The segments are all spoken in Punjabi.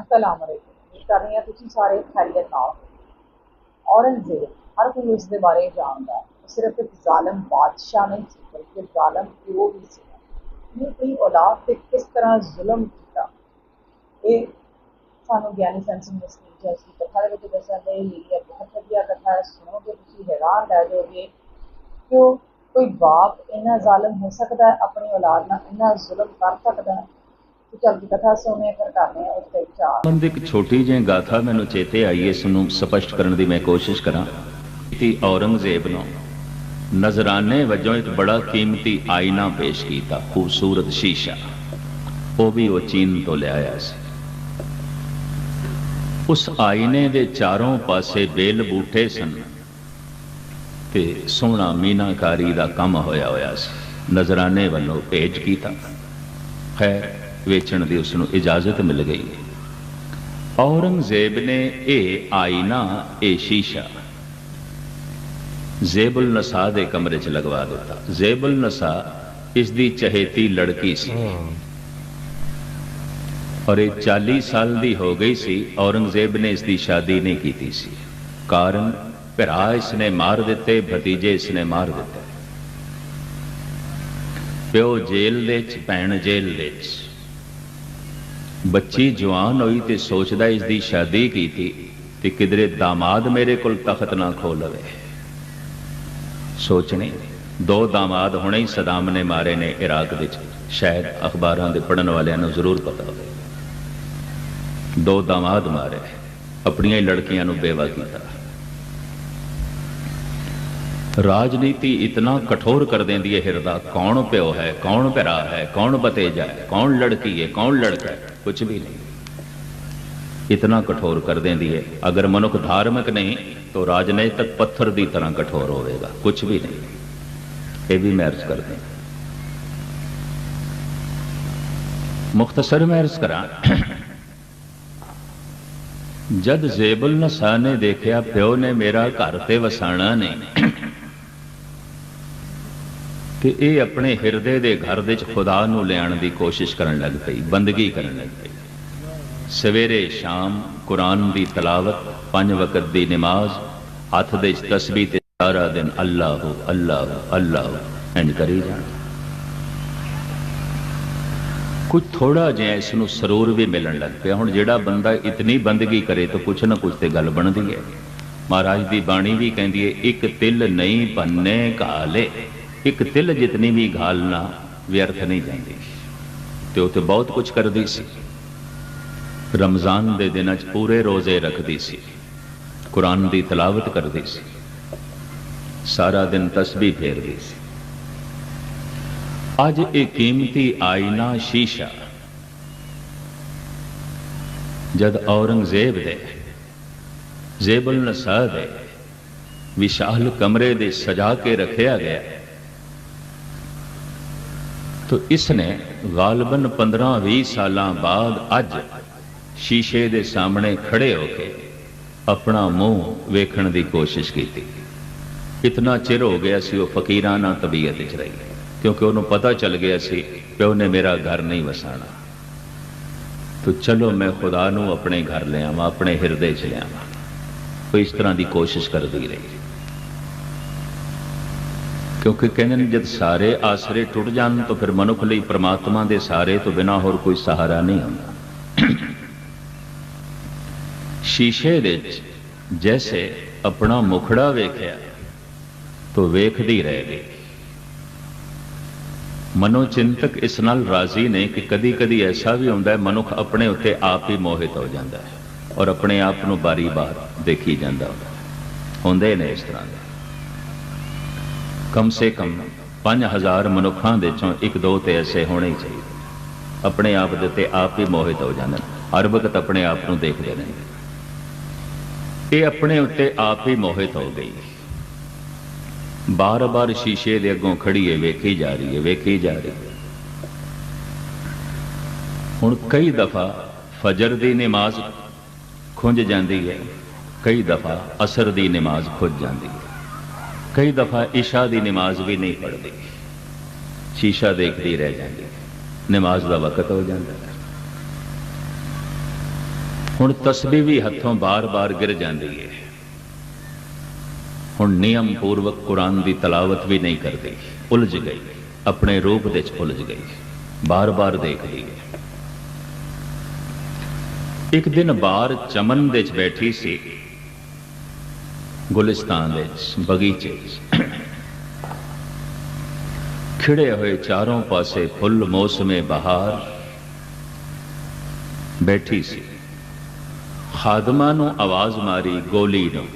ਅਸਲਾਮ ਅਲੈਕੁਮ ਉਮੀਦ ਕਰ ਰਹੀ ਹਾਂ ਤੁਸੀਂ ਸਾਰੇ ਖੈਰੀਅਤ ਨਾਲ ਔਰੰਗਜ਼ੇਬ ਹਰ ਕੋਈ ਉਸ ਦੇ ਬਾਰੇ ਜਾਣਦਾ ਹੈ ਉਹ ਸਿਰਫ ਇੱਕ ਜ਼ਾਲਮ ਬਾਦਸ਼ਾਹ ਨਹੀਂ ਸੀ ਬਲਕਿ ਜ਼ਾਲਮ ਪਿਓ ਵੀ ਸੀ ਨੇ ਆਪਣੀ ਔਲਾਦ ਤੇ ਕਿਸ ਤਰ੍ਹਾਂ ਜ਼ੁਲਮ ਕੀਤਾ ਇਹ ਸਾਨੂੰ ਗਿਆਨੀ ਸੰਤ ਸਿੰਘ ਮਸਕੀਨ ਜੀ ਇਸ ਦੀ ਕਥਾ ਦੇ ਵਿੱਚ ਦੱਸਿਆ ਗਇਆ ਇਹ ਹੈ ਬਹੁਤ ਵਧੀਆ ਕਥਾ ਹੈ ਸੁਣੋਗੇ ਤੁਸੀਂ ਹੈਰਾਨ ਰਹਿ ਜਾਓਗੇ ਕਿ ਉਹ ਕੋਈ ਬਾਪ ਇੰਨਾ ਜ਼ਾਲਮ ਹੋ ਸਕਦਾ ਹੈ ਆਪਣੀ ਔਲਾਦ ਨਾਲ ਇੰਨਾ ਜ਼ੁਲਮ ਕਰ ਸਕਦਾ ਹੈ ਤੇ ਚੱਲ ਦੀ ਕਥਾ ਸੁਣਨੇ ਫਿਰ ਕਰਨੇ ਆ ਉਸ ਤੇ ਵਿਚਾਰ ਸੰਬੰਧ ਇੱਕ ਛੋਟੀ ਜਿਹੀ ਗਾਥਾ ਮੈਨੂੰ ਚੇਤੇ ਆਈ, ਇਸ ਨੂੰ ਸਪਸ਼ਟ ਕਰਨ ਦੀ ਮੈਂ ਕੋਸ਼ਿਸ਼ ਕਰਾਂ। ਕਿ ਔਰੰਗਜ਼ੇਬ ਨੂੰ। ਨਜ਼ਰਾਨੇ ਵਜੋਂ ਇੱਕ ਬੜਾ ਕੀਮਤੀ ਆਇਨਾ ਪੇਸ਼ ਕੀਤਾ, ਖੂਬਸੂਰਤ ਸ਼ੀਸ਼ਾ। ਉਹ ਵੀ ਉਹ ਚੀਨ ਤੋਂ ਲਿਆਇਆ ਸੀ। ਉਸ ਆਇਨੇ ਦੇ ਚਾਰੋਂ ਪਾਸੇ ਬੇਲ ਬੂਟੇ ਸਨ ਤੇ ਸੋਹਣਾ ਮੀਨਾਕਾਰੀ ਦਾ ਕੰਮ ਹੋਇਆ ਹੋਇਆ ਸੀ। ਨਜ਼ਰਾਨੇ ਵੱਲੋਂ ਭੇਜ ਕੀਤਾ। ਖੈਰ ਵੇਚਣ ਦੀ ਉਸ ਨੂੰ ਇਜਾਜ਼ਤ ਮਿਲ ਗਈ ਔਰੰਗਜ਼ੇਬ ਨੇ ਇਹ ਆਇਨਾ ਇਹ ਸ਼ੀਸ਼ਾ ਜ਼ੇਬੁਲ ਨਸਾ ਦੇ ਕਮਰੇ 'ਚ ਲਗਵਾ ਦਿੱਤਾ ਜ਼ੇਬੁਲ ਨਸਾ ਇਸ ਦੀ ਚਹੇਤੀ ਲੜਕੀ ਸੀ ਔਰ ਇਹ 40 ਸਾਲ ਦੀ ਹੋ ਗਈ ਸੀ ਔਰੰਗਜ਼ੇਬ ਨੇ ਇਸ ਦੀ ਸ਼ਾਦੀ ਨਹੀਂ ਕੀਤੀ ਸੀ ਕਾਰਨ ਭਰਾ ਇਸ ਨੇ ਮਾਰ ਦਿੱਤੇ ਭਤੀਜੇ ਇਸ ਨੇ ਮਾਰ ਦਿੱਤੇ ਪਿਓ ਜੇਲ੍ਹ ਦੇ ਚ ਭੈਣ ਜੇਲ੍ਹ ਦੇ ਚ ਬੱਚੀ ਜਵਾਨ ਹੋਈ ਤੇ ਸੋਚਦਾ ਇਸ ਦੀ ਸ਼ਾਦੀ ਕੀਤੀ ਤੇ ਕਿਧਰੇ ਦਾਮਾਦ ਮੇਰੇ ਕੋਲ ਤਖਤ ਨਾ ਖੋ ਲਵੇ। ਸੋਚਣੀ, ਦੋ ਦਾਮਾਦ ਹੁਣੇ ਹੀ ਸਦਾਮ ਨੇ ਮਾਰੇ ਨੇ ਇਰਾਕ ਵਿੱਚ, ਸ਼ਾਇਦ ਅਖਬਾਰਾਂ ਦੇ ਪੜਨ ਵਾਲਿਆਂ ਨੂੰ ਜ਼ਰੂਰ ਪਤਾ ਹੋਵੇ। ਦੋ ਦਾਮਾਦ ਮਾਰੇ, ਆਪਣੀਆਂ ਹੀ ਲੜਕੀਆਂ ਨੂੰ ਬੇਵਾ ਕੀਤਾ। ਰਾਜਨੀਤੀ ਇਤਨਾ ਕਠੋਰ ਕਰ ਦਿੰਦੀ ਹੈ ਹਿਰਦਾ, ਕੌਣ ਪਿਓ ਹੈ, ਕੌਣ ਭਰਾ ਹੈ, ਕੌਣ ਭਤੀਜਾ ਹੈ, ਕੌਣ ਲੜਕੀ ਹੈ, ਕੌਣ ਲੜਕਾ ਹੈ। ਕੁਝ ਵੀ ਨਹੀਂ ਇਤਨਾ ਕਠੋਰ ਕਰ ਦਿੰਦੀ ਹੈ ਅਗਰ ਮਨੁੱਖ ਧਾਰਮਿਕ ਨਹੀਂ ਤਾਂ ਰਾਜਨੀਤਿਕ ਪੱਥਰ ਦੀ ਤਰ੍ਹਾਂ ਕਠੋਰ ਹੋਵੇਗਾ ਕੁਝ ਵੀ ਨਹੀਂ ਇਹ ਵੀ ਮੈਂ ਅਰਜ਼ ਕਰਦੇ ਹਾਂ ਮੁਖਤਸਰ ਮੈਂ ਅਰਜ਼ ਕਰਾਂ ਜਦ ਜ਼ੇਬੁਲ ਨਸਾ ਨੇ ਦੇਖਿਆ ਪਿਓ ਨੇ ਮੇਰਾ ਘਰ ਤੇ ਵਸਾਣਾ ਨਹੀਂ ਕਿ ਇਹ ਆਪਣੇ ਹਿਰਦੇ ਦੇ ਘਰ ਵਿੱਚ ਖੁਦਾ ਨੂੰ ਲਿਆਉਣ ਦੀ ਕੋਸ਼ਿਸ਼ ਕਰਨ ਲੱਗ ਪਈ, ਬੰਦਗੀ ਕਰਨ ਲੱਗ ਪਈ। ਸਵੇਰੇ ਸ਼ਾਮ ਕੁਰਾਨ ਦੀ ਤਲਾਵਤ, ਪੰਜ ਵਕਤ ਦੀ ਨਮਾਜ਼, ਹੱਥ ਦੇ ਵਿੱਚ ਤਸਬੀਹ ਤੇ ਸਾਰਾ ਦਿਨ ਅੱਲਾਹੁ ਅੱਲਾਹੁ ਅੱਲਾਹੁ ਇੰਜ ਕਰੀ ਜਾਣਾ। ਕੁਝ ਥੋੜਾ ਜਿਹਾ ਇਸ ਨੂੰ ਸਰੂਰ ਵੀ ਮਿਲਣ ਲੱਗ ਪਿਆ। ਹੁਣ ਜਿਹੜਾ ਬੰਦਾ ਇਤਨੀ ਬੰਦਗੀ ਕਰੇ ਤਾਂ ਕੁਛ ਨਾ ਕੁਛ ਤੇ ਗੱਲ ਬਣਦੀ ਹੈ। ਮਹਾਰਾਜ ਦੀ ਬਾਣੀ ਵੀ ਕਹਿੰਦੀ ਹੈ, ਇੱਕ ਤਿਲ ਨਹੀਂ ਪੰਨੇ ਕਾਲੇ। ਇੱਕ ਤਿਲ ਜਿਤਨੀ ਵੀ ਘਾਲਣਾ ਵਿਅਰਥ ਨਹੀਂ ਜਾਂਦੀ। ਤੇ ਉਹ ਤੇ ਬਹੁਤ ਕੁਝ ਕਰਦੀ ਸੀ। ਰਮਜ਼ਾਨ ਦੇ ਦਿਨਾਂ 'ਚ ਪੂਰੇ ਰੋਜ਼ੇ ਰੱਖਦੀ ਸੀ। ਕੁਰਾਨ ਦੀ ਤਲਾਵਤ ਕਰਦੀ ਸੀ। ਸਾਰਾ ਦਿਨ ਤਸਬੀਹ ਫੇਰਦੀ ਸੀ। ਅੱਜ ਇਹ ਕੀਮਤੀ ਆਇਨਾ ਸ਼ੀਸ਼ਾ ਜਦ ਔਰੰਗਜ਼ੇਬ ਦੇ, ਜੇਬਲ ਨਸਾ ਦੇ ਵਿਸ਼ਾਲ ਕਮਰੇ ਦੇ ਸਜਾ ਕੇ ਰੱਖਿਆ ਗਿਆ ਤੋ ਇਸ ਨੇ ਗਾਲਬਨ 15-20 ਸਾਲਾਂ ਬਾਅਦ ਅੱਜ ਸ਼ੀਸ਼ੇ ਦੇ ਸਾਹਮਣੇ ਖੜੇ ਹੋ ਕੇ ਆਪਣਾ ਮੂੰਹ ਵੇਖਣ ਦੀ ਕੋਸ਼ਿਸ਼ ਕੀਤੀ। ਇਤਨਾ ਚਿਰ ਹੋ ਗਿਆ ਸੀ ਉਹ ਫਕੀਰਾਨਾ ਤਬੀਅਤ ਵਿੱਚ ਰਹੀ, ਕਿਉਂਕਿ ਉਹਨੂੰ ਪਤਾ ਚੱਲ ਗਿਆ ਸੀ ਕਿ ਉਹਨੇ ਮੇਰਾ ਘਰ ਨਹੀਂ ਵਸਾਣਾ ਤੋ ਚਲੋ ਮੈਂ ਖੁਦਾ ਨੂੰ ਆਪਣੇ ਘਰ ਲਿਆਵਾਂ, ਆਪਣੇ ਹਿਰਦੇ 'ਚ ਲਿਆਵਾਂ। ਉਹ ਇਸ ਤਰ੍ਹਾਂ ਦੀ ਕੋਸ਼ਿਸ਼ ਕਰਦੀ ਰਹੀ। ਕਿਉਂਕਿ ਕਹਿੰਦੇ ਨੇ ਜਦ ਸਾਰੇ ਆਸਰੇ ਟੁੱਟ ਜਾਣ ਤਾਂ ਫਿਰ ਮਨੁੱਖ ਲਈ ਪ੍ਰਮਾਤਮਾ ਦੇ ਸਾਰੇ ਤੋਂ ਬਿਨਾ ਹੋਰ ਕੋਈ ਸਹਾਰਾ ਨਹੀਂ ਹੁੰਦਾ। ਸ਼ੀਸ਼ੇ ਦੇ ਵਿੱਚ ਜੈਸੇ ਆਪਣਾ ਮੁਖੜਾ ਵੇਖਿਆ ਤੋ ਵੇਖਦੀ ਰਹਿ ਗਈ। ਮਨੋਚਿੰਤਕ ਇਸ ਨਾਲ ਰਾਜ਼ੀ ਨੇ ਕਿ ਕਦੀ-ਕਦੀ ਐਸਾ ਵੀ ਹੁੰਦਾ ਹੈ ਮਨੁੱਖ ਆਪਣੇ ਉੱਤੇ ਆਪ ਹੀ ਮੋਹਿਤ ਹੋ ਜਾਂਦਾ ਹੈ ਔਰ ਆਪਣੇ ਆਪ ਨੂੰ ਬਾਰੀ-ਬਾਰ ਦੇਖੀ ਜਾਂਦਾ ਹੁੰਦਾ ਹੁੰਦੇ ਨੇ ਇਸ ਤਰ੍ਹਾਂ ਦੇ। ਕਮ ਸੇ ਕਮ 5000 ਮਨੁੱਖਾਂ ਦੇ ਚੋਂ ਇੱਕ ਦੋ ਤੇ ਐਸੇ ਹੋਣੇ ਹੀ ਚਾਹੀਦੇ। ਆਪਣੇ ਆਪ ਦੇ ਉੱਤੇ ਆਪ ਹੀ ਮੋਹਿਤ ਹੋ ਜਾਂਦੇ ਨੇ। ਹਰ ਵਕਤ ਆਪਣੇ ਆਪ ਨੂੰ ਦੇਖਦੇ ਨੇ। ਇਹ ਆਪਣੇ ਉੱਤੇ ਆਪ ਹੀ ਮੋਹਿਤ ਹੋ ਗਈ। ਬਾਰ-ਬਾਰ ਸ਼ੀਸ਼ੇ ਦੇ ਅੱਗੋਂ ਖੜੀ ਹੈ ਵੇਖੀ ਜਾ ਰਹੀ ਹੈ, ਵੇਖੀ ਜਾ ਰਹੀ ਹੈ। ਹੁਣ ਕਈ ਦਫਾ ਫਜਰ ਦੀ ਨਮਾਜ਼ ਖੁੰਝ ਜਾਂਦੀ ਹੈ, ਕਈ ਦਫਾ ਅਸਰ ਦੀ ਨਮਾਜ਼ ਖੁੱਝ ਜਾਂਦੀ ਹੈ। ਕਈ ਦਫਾ ਇਸ਼ਾ ਦੀ ਨਮਾਜ਼ ਵੀ ਨਹੀਂ ਪੜਦੀ ਸ਼ੀਸ਼ਾ ਦੇਖਦੀ ਰਹਿ ਜਾਂਦੀ। ਹੈ ਨਮਾਜ਼ ਦਾ ਵਕਤ ਹੋ ਜਾਂਦਾ। ਹੁਣ ਤਸਬੀਹ ਵੀ ਹੱਥੋਂ ਬਾਰ-ਬਾਰ ਗਿਰ ਜਾਂਦੀ ਹੈ ਹੁਣ ਨਿਯਮ ਪੂਰਵਕ ਕੁਰਾਨ ਦੀ ਤਲਾਵਤ ਵੀ ਨਹੀਂ ਕਰਦੀ। ਉਲਝ ਗਈ। ਆਪਣੇ ਰੂਪ ਦੇ ਵਿੱਚ ਉਲਝ ਗਈ। ਬਾਰ-ਬਾਰ ਦੇਖਦੀ ਹੈ ਇੱਕ ਦਿਨ ਬਾਹਰ ਚਮਨ ਦੇ ਵਿੱਚ ਬੈਠੀ ਸੀ। ਗੁਲਿਸਤਾਨ ਦੇ ਵਿੱਚ ਬਗੀਚੇ। ਵਿੱਚ ਖਿੜੇ ਹੋਏ ਚਾਰੋਂ ਪਾਸੇ ਫੁੱਲ ਮੌਸਮੇ ਬਹਾਰ ਬੈਠੀ ਸੀ। ਖਾਦਮਾ ਨੂੰ ਆਵਾਜ਼ ਮਾਰੀ ਗੋਲੀ ਨੂੰ।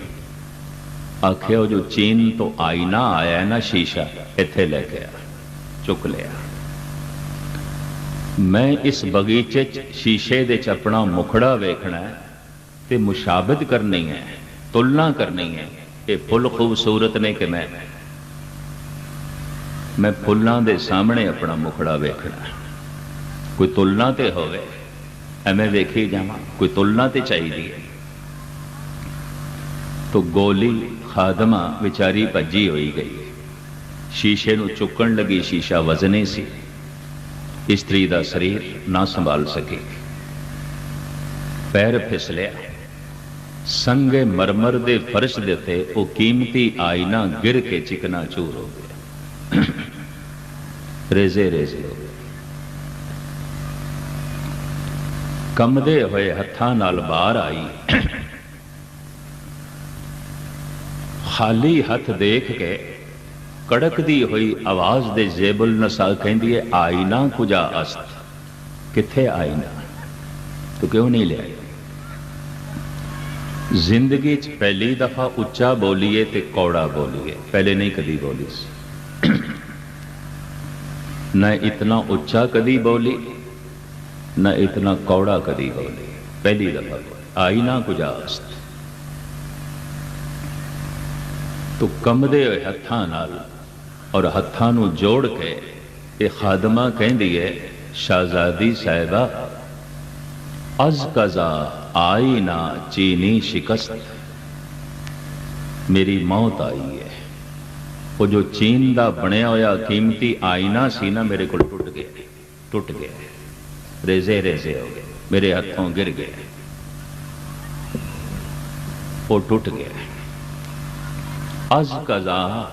ਆਖਿਆ, ਉਹ ਜੋ ਚੀਨ ਤੋਂ ਆਈਨਾ ਆਇਆ ਨਾ ਸ਼ੀਸ਼ਾ, ਇੱਥੇ ਲੈ ਕੇ ਆ। ਚੁੱਕ ਲਿਆ। ਮੈਂ ਇਸ ਬਗੀਚੇ 'ਚ ਸ਼ੀਸ਼ੇ ਦੇ 'ਚ ਆਪਣਾ ਮੁਖੜਾ ਵੇਖਣਾ ਤੇ ਮੁਸ਼ਾਬਤ ਕਰਨੀ ਹੈ। ਤੁਲਨਾ ਕਰਨੀ ਹੈ ਇਹ ਫੁੱਲ ਖੂਬਸੂਰਤ ਨੇ ਕਿ ਮੈਂ ਮੈਂ ਫੁੱਲਾਂ ਦੇ ਸਾਹਮਣੇ ਆਪਣਾ ਮੁਖੜਾ ਵੇਖਣਾ। ਕੋਈ ਤੁਲਨਾ ਤੇ ਹੋਵੇ, ਐਵੇਂ ਵੇਖੀ ਜਾਵਾਂ, ਕੋਈ ਤੁਲਨਾ ਤੇ ਚਾਹੀਦੀ ਹੈ। ਤੋ ਗੋਲੀ ਖਾਦਮਾ ਵਿਚਾਰੀ ਭੱਜੀ ਹੋਈ ਗਈ। ਸ਼ੀਸ਼ੇ ਨੂੰ ਚੁੱਕਣ ਲੱਗੀ ਸ਼ੀਸ਼ਾ ਵਜ਼ਨੇ ਸੀ। ਇਸਤਰੀ ਦਾ ਸਰੀਰ ਨਾ ਸੰਭਾਲ ਸਕੀ। ਪੈਰ ਫਿਸਲਿਆ ਸੰਗੇ ਮਰਮਰ ਦੇ ਫਰਸ਼ ਦੇ ਉੱਤੇ ਉਹ ਕੀਮਤੀ ਆਇਨਾ ਗਿਰ ਕੇ ਚਿਕਨਾ ਚੂਰ ਹੋ ਗਿਆ। ਰੇਜ਼ੇ ਰੇਜ਼ੇ ਹੋ ਗਏ। ਕੰਮਦੇ ਹੋਏ ਹੱਥਾਂ ਨਾਲ ਬਾਹਰ ਆਈ। ਖਾਲੀ ਹੱਥ ਦੇਖ ਕੇ ਕੜਕਦੀ ਹੋਈ ਆਵਾਜ਼ ਦੇ ਜੇਬਲ ਨਸਾ ਕਹਿੰਦੀ ਹੈ, ਆਇਨਾ ਕੁਜਾ ਅਸਤ? ਕਿੱਥੇ ਆਇਨਾ? ਤੂੰ ਕਿਉਂ ਨਹੀਂ ਲਿਆ ਜ਼ਿੰਦਗੀ 'ਚ ਪਹਿਲੀ ਦਫਾ ਉੱਚਾ ਬੋਲੀਏ ਤੇ ਕੌੜਾ ਬੋਲੀਏ ਪਹਿਲੇ ਨਹੀਂ ਕਦੀ ਬੋਲੀ ਸੀ ਨਾ ਇਤਨਾ ਉੱਚਾ ਕਦੀ ਬੋਲੀ ਨਾ ਇਤਨਾ ਕੌੜਾ ਕਦੀ ਬੋਲੀ ਪਹਿਲੀ ਦਫਾ ਆਇਨਾ ਕੁਜਾ ਅਸਤ ਤੋ ਕੰਮਦੇ ਹੋਏ ਹੱਥਾਂ ਨਾਲ ਔਰ ਹੱਥਾਂ ਨੂੰ ਜੋੜ ਕੇ ਇਹ ਖਾਦਮਾ ਕਹਿੰਦੀ ਹੈ ਸ਼ਾਹਜ਼ਾਦੀ ਸਾਹਿਬਾ ਅਜ਼ ਕਜ਼ਾ ਆਈ ਨਾ ਚੀਨੀ ਸ਼ਿਕਸਤ ਮੇਰੀ ਮੌਤ ਆਈ ਹੈ ਉਹ ਜੋ ਚੀਨ ਦਾ ਬਣਿਆ ਹੋਇਆ ਕੀਮਤੀ ਆਇਨਾ ਸੀ ਨਾ ਮੇਰੇ ਕੋਲ ਟੁੱਟ ਗਿਆ ਟੁੱਟ ਗਿਆ ਰੇਜ਼ੇ ਰੇਜ਼ੇ ਹੋ ਗਏ ਮੇਰੇ ਹੱਥੋਂ ਗਿਰ ਗਏ ਉਹ ਟੁੱਟ ਗਿਆ ਅਜ਼ ਕਜ਼ਾ